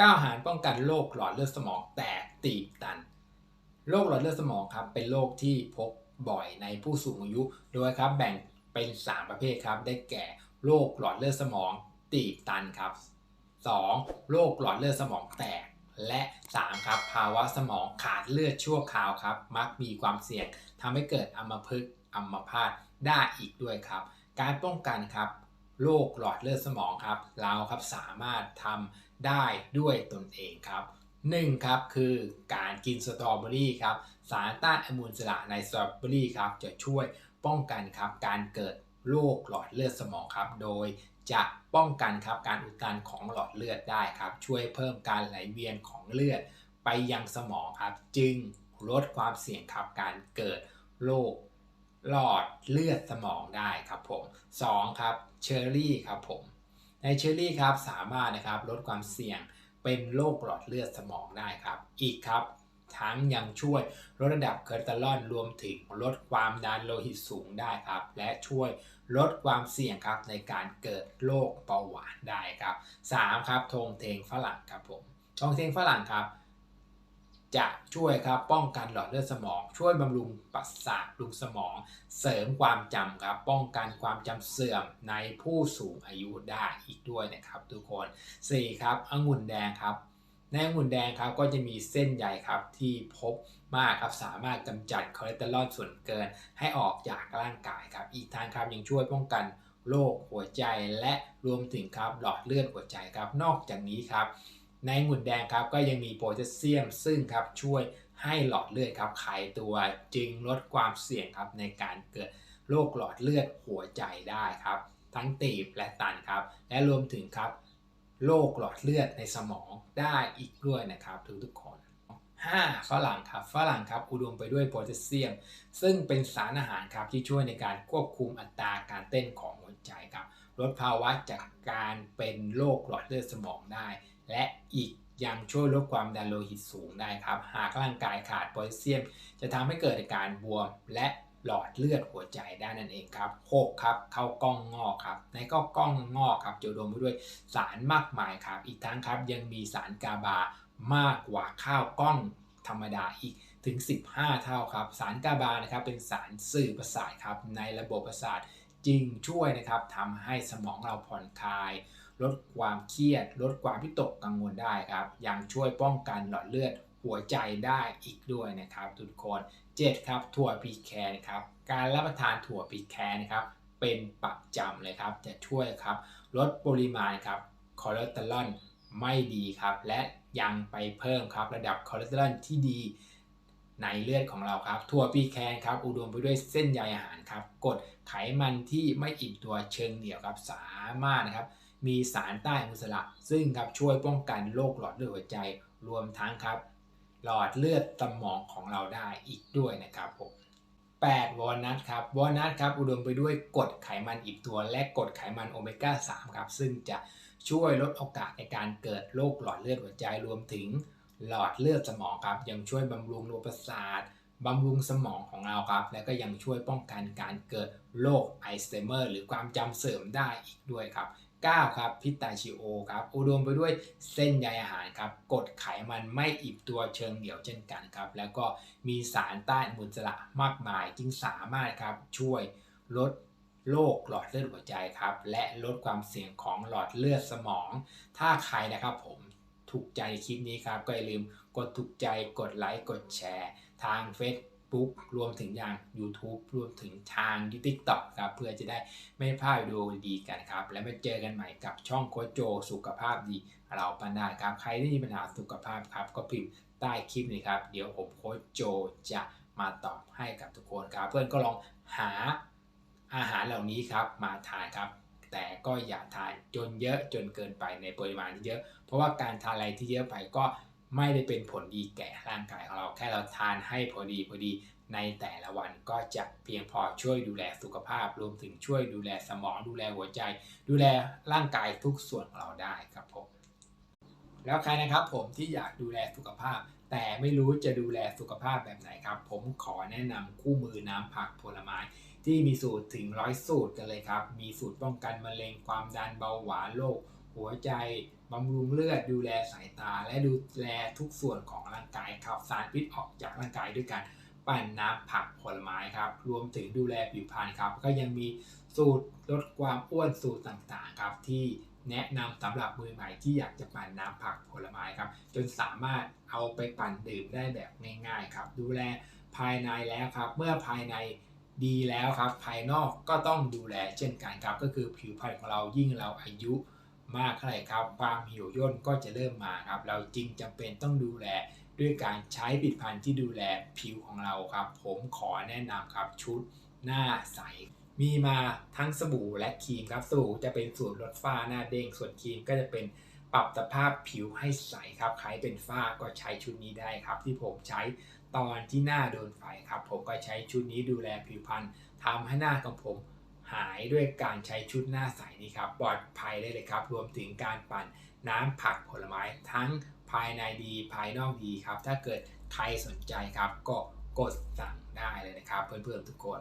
ก้าวหารป้องกันโรคหลอดเลือดสมองแตกตีบตัน โรคหลอดเลือดสมองครับเป็นโรคที่พบบ่อยในผู้สูงอายุ โดยครับแบ่งเป็น 3 ประเภทครับ ได้แก่โรคหลอดเลือดสมองตีบตันครับ 2. โรคหลอดเลือดสมองแตก และ 3. ครับ ภาวะสมองขาดเลือดชั่วคราวครับ มักมีความเสี่ยงทำให้เกิดอัมพฤกษ์อัมพาตได้อีกด้วยครับ การป้องกันครับโรคหลอดเลือดสมองครับ เราครับสามารถทำ ได้ด้วยตนเองครับหนึ่งครับคือการกินสตรอเบอรี่ครับสารต้านอนุมูลอิสระในสตรอเบอรี่ครับจะช่วยป้องกันครับการเกิดโรคหลอดเลือดสมองครับ โดยจะป้องกันครับการอุดตันของหลอดเลือดได้ครับ ช่วยเพิ่มการไหลเวียนของเลือดไปยังสมองครับ จึงลดความเสี่ยงครับการเกิดโรคหลอดเลือดสมองได้ครับผม 2. ครับเชอร์รี่ครับผม ในเชอร์รี่ครับสามารถนะครับลดความเสี่ยงเป็นโรคหลอดเลือดสมองได้ครับ อีกครับ ทั้งยังช่วยลดระดับคอเลสเตอรอลรวมถึงลดความดันโลหิตสูงได้ครับ และช่วยลดความเสี่ยงครับในการเกิดโรคเบาหวานได้ครับ 3. ครับทงเทงฝรั่งครับผมทงเทงฝรั่งครับ จะช่วยครับป้องกันหลอดเลือดสมอง ช่วยบำรุงประสาทบำรุงสมอง เสริมความจำครับป้องกันความจำเสื่อมในผู้สูงอายุได้อีกด้วยนะครับ ทุกคน 4. ครับองุ่นแดงครับในองุ่นแดงครับก็จะมีเส้นใยครับที่พบมากครับสามารถกำจัดคอเลสเตอรอลส่วนเกินให้ออกจากร่างกายครับ อีกทางครับยังช่วยป้องกันโรคหัวใจและรวมถึงครับหลอดเลือดหัวใจครับ นอกจากนี้ครับ ในองุ่นแดงครับก็ยังมีโพแทสเซียมซึ่งครับช่วยให้หลอดเลือดครับขายตัวจึงลดความเสี่ยงครับในการเกิดโรคหลอดเลือดหัวใจได้ครับ ทั้งตีบและตันครับ และรวมถึงครับโรคหลอดเลือดในสมองได้อีกด้วยนะครับทุกทุกคน 5. ฝรั่งครับฝรั่งครับอุดมไปด้วยโพแทสเซียม ซึ่งเป็นสารอาหารครับที่ช่วยในการควบคุมอัตราการเต้นของหัวใจครับลดภาวะจากการเป็นโรคหลอดเลือดสมองได้ และอีกยังช่วยลดความดันโลหิตสูงได้ครับ หากร่างกายขาดโพแทสเซียม จะทำให้เกิดอาการบวมและหลอดเลือดหัวใจได้นั่นเองครับ 6. ครับเข้ากล้องงอกครับ ในก็กล้องงอกครับจะอุดมไปด้วยสารมากมายครับ อีกทั้งครับยังมีสารกาบามากกว่าข้าวกล้องธรรมดาอีกถึง 15 เท่าครับ สารกาบานะครับเป็นสารสื่อประสาทครับในระบบประสาทจึงช่วยนะครับทำให้สมองเราผ่อนคลาย ลดความเครียด ลดความพิตกกังวลได้ครับยังช่วยป้องกันหลอดเลือดหัวใจได้อีกด้วยนะครับ ทุกคน7ครับถั่วปีแครนะครับการรับประทานถั่วปีแครนะครับเป็นประจำเลยครับ จะช่วยครับ ลดปริมาณครับคอเลสเตอรอลไม่ดีครับ และยังไปเพิ่มครับระดับคอเลสเตอรอลที่ดีในเลือดของเราครับ ถั่วปีแคนครับ อุดมไปด้วยเส้นใยอาหารครับกรดไขมันที่ไม่อิ่มตัวเชิงเดี่ยวครับ สามารถนะครับ มีสารต้านอนุมูลอิสระ ซึ่งครับช่วยป้องกันโรคหลอดเลือดหัวใจรวมทั้งครับ หลอดเลือดสมองของเราได้อีกด้วยนะครับผม8วอลนัทครับวอลนัทครับอุดมไปด้วยกรดไขมันอิ่มตัว และกรดไขมันโอเมก้า3ครับซึ่งจะช่วยลดโอกาสในการเกิดโรคหลอดเลือดหัวใจรวมถึงหลอดเลือดสมองครับ ยังช่วยบำรุงระบบประสาทบำรุงสมองของเราครับ และก็ยังช่วยป้องกันการเกิดโรคไอัลไซเมอร์ หรือความจำเสื่อมได้อีกด้วยครับ 9 ครับพิตาชิโอครับอุดมไปด้วยเส้นใยอาหารครับกรดไขมันไม่อิ่มตัวเชิงเดี่ยวเช่นกันครับ แล้วก็มีสารต้านอนุมูลอิสระมากมายจึงสามารถครับช่วยลดโรคหลอดเลือดหัวใจครับ และลดความเสี่ยงของหลอดเลือดสมอง ถ้าใครนะครับผมถูกใจคลิปนี้ครับก็อย่าลืมกดถูกใจกดไลค์กดแชร์ ทาง Facebook รวมถึงอย่าง YouTube รวมถึงทาง TikTok ครับเพื่อจะได้ไม่พลาดวิดีโอดีกันครับ และมาเจอกันใหม่กับช่องโคโจสุขภาพดีเราปันด้ครับ ใครที่มีปัญหาสุขภาพครับ ก็พิมพ์ใต้คลิปนี้ครับ เดี๋ยวผมโคโจจะมาตอบให้กับทุกคนครับ เพื่อนก็ลองหาอาหารเหล่านี้ครับมาทานครับแต่ก็อย่าทานจนเยอะจนเกินไปในปริมาณที่เยอะ เพราะว่าการทานอะไรที่เยอะไปก็ ไม่ได้เป็นผลดีแก่ร่างกายของเรา แค่เราทานให้พอดีพอดีในแต่ละวันก็จะเพียงพอช่วยดูแลสุขภาพ รวมถึงช่วยดูแลสมอง ดูแลหัวใจ ดูแลร่างกายทุกส่วนของเราได้ครับผม แล้วใครนะครับผมที่อยากดูแลสุขภาพ แต่ไม่รู้จะดูแลสุขภาพแบบไหนครับ ผมขอแนะนำคู่มือน้ำผักผลไม้ที่มีสูตรถึงร้อยสูตรกันเลยครับ มีสูตรป้องกันมะเร็งความดันเบาหวานโรค หัวใจบำรุงเลือดดูแลสายตา และดูแลทุกส่วนของร่างกายขับสารพิษออกจากร่างกายด้วยการปั่นน้ำผักผลไม้ครับ รวมถึงดูแลผิวพรรณครับ ก็ยังมีสูตรลดความอ้วนสูตรต่างๆครับ ที่แนะนำสำหรับมือใหม่ที่อยากจะปั่นน้ำผักผลไม้ครับ จนสามารถเอาไปปั่นดื่มได้แบบง่าย ๆ ครับ ดูแลภายในแล้วครับ เมื่อภายในดีแล้วครับ ภายนอกก็ต้องดูแลเช่นกันครับ ก็คือผิวพรรณของเรายิ่งเราอายุ มากเท่าไหร่ครับ ความหี่ยวย่นก็จะเริ่มมาครับ เราจริงจำเป็นต้องดูแลด้วยการใช้ผลิตภัณฑ์ที่ดูแลผิวของเราครับ ผมขอแนะนำครับชุดหน้าใส มีมาทั้งสบู่และครีมครับสบู่จะเป็นสูตรลดฝ้าหน้าเด้งส่วนครีมก็จะเป็นปรับสภาพผิวให้ใสครับใครเป็นฝ้าก็ใช้ชุดนี้ได้ครับ ที่ผมใช้ตอนที่หน้าโดนไฟครับ ผมก็ใช้ชุดนี้ดูแลผิวพรรณทำให้หน้าของผม หายด้วยการใช้ชุดหน้าใสนี้ครับปลอดภัยได้เลยครับ รวมถึงการปั่นน้ำผักผลไม้ทั้งภายในดีภายนอกดีครับ ถ้าเกิดใครสนใจครับก็กดสั่งได้เลยนะครับ เพื่อนๆทุกคน